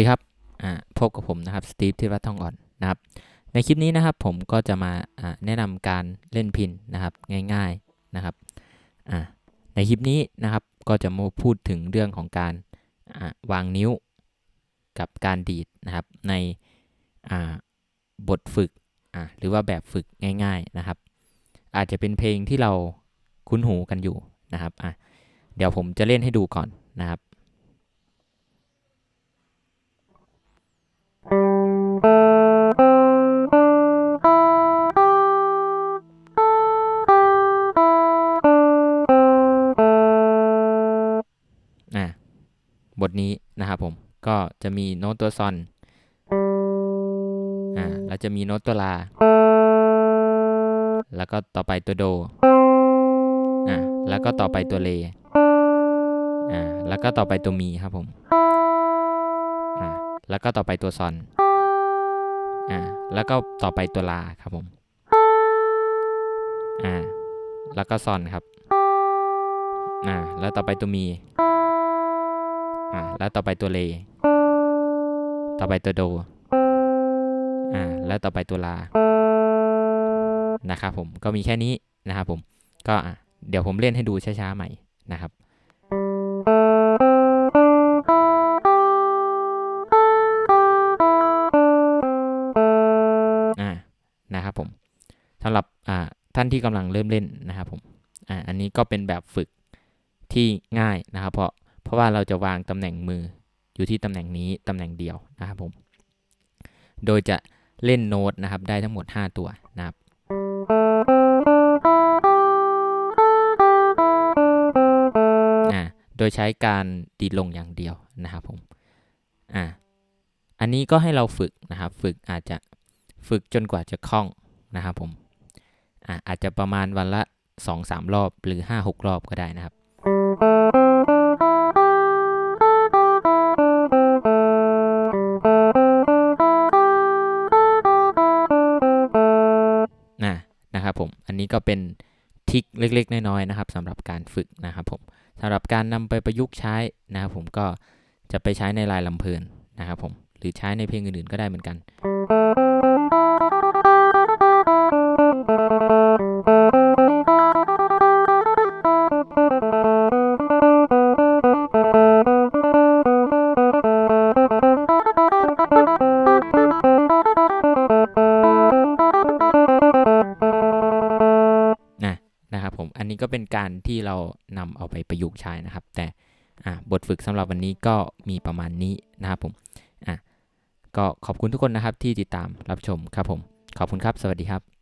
ดีครับพบกับผมนะครับสตีฟที่วัดทองอ่อนนะครับ ในคลิปนี้นะครับผมก็จะมาแนะนำการเล่นพินนะครับง่ายๆนะครับในคลิปนี้นะครับก็จะมาพูดถึงเรื่องของการวางนิ้วกับการดีดนะครับในบทฝึกหรือว่าแบบฝึกง่าย ๆนะครับ อาจจะเป็นเพลงที่เราคุ้นหูกันอยู่นะครับเดี๋ยวผมจะเล่นให้ดูก่อนนะครับ บทนี้นะครับผมก็จะมีโน้ตตัวซอนอ่าแล้วจะมีโน้ตตัวลา แล้วก็ต่อไปตัวโดอ่าแล้วก็ต่อไปตัวเลอ่าแล้วก็ต่อไปตัวมีครับผมอ่าแล้วก็ต่อไปตัวซอนอ่าแล้วก็ต่อไปตัวลาครับผมอ่าแล้วก็ซอนครับอ่าแล้วต่อไปตัวมี อ่าแล้วต่อไปตัวเล ต่อไปตัวโดอ่าแล้วต่อไปตัวลานะครับผมก็มีแค่นี้นะครับผมก็อะเดี๋ยวผมเล่นให้ดูช้าๆใหม่นะครับอ่านะครับผมสำหรับอ่าท่านที่กำลังเริ่มเล่นนะครับผมอ่าอันนี้ก็เป็นแบบฝึกที่ง่ายนะครับ เพราะ เพราะว่าเราจะวางตำแหน่งมืออยู่ที่ตำแหน่งนี้ตำแหน่งเดียวนะครับผม โดยจะเล่นโน้ตนะครับได้ทั้งหมด 5 ตัวนะครับโดยใช้การดีดลงอย่างเดียวนะครับผม อ่า อันนี้ก็ให้เราฝึกนะครับ ฝึกอาจจะฝึกจนกว่าจะคล่องนะครับผม อ่าอาจจะประมาณวันละ 2-3 รอบหรือ 5-6 รอบก็ได้นะครับ นะครับผม อันนี้ก็เป็นทิคเล็ก ๆ น้อยๆนะครับสำหรับการฝึกนะครับผมสำหรับการนำไปประยุกต์ใช้นะครับผมก็จะไปใช้ในลายลำเพลินนะครับผมหรือใช้ในเพลงอื่นๆก็ได้เหมือนกัน ก็เป็นการที่เรานำเอาไปประยุกต์ใช้นะครับ แต่บทฝึกสำหรับวันนี้ก็มีประมาณนี้นะครับผมก็ขอบคุณทุกคนนะครับที่ติดตามรับชมครับผม ขอบคุณครับ สวัสดีครับ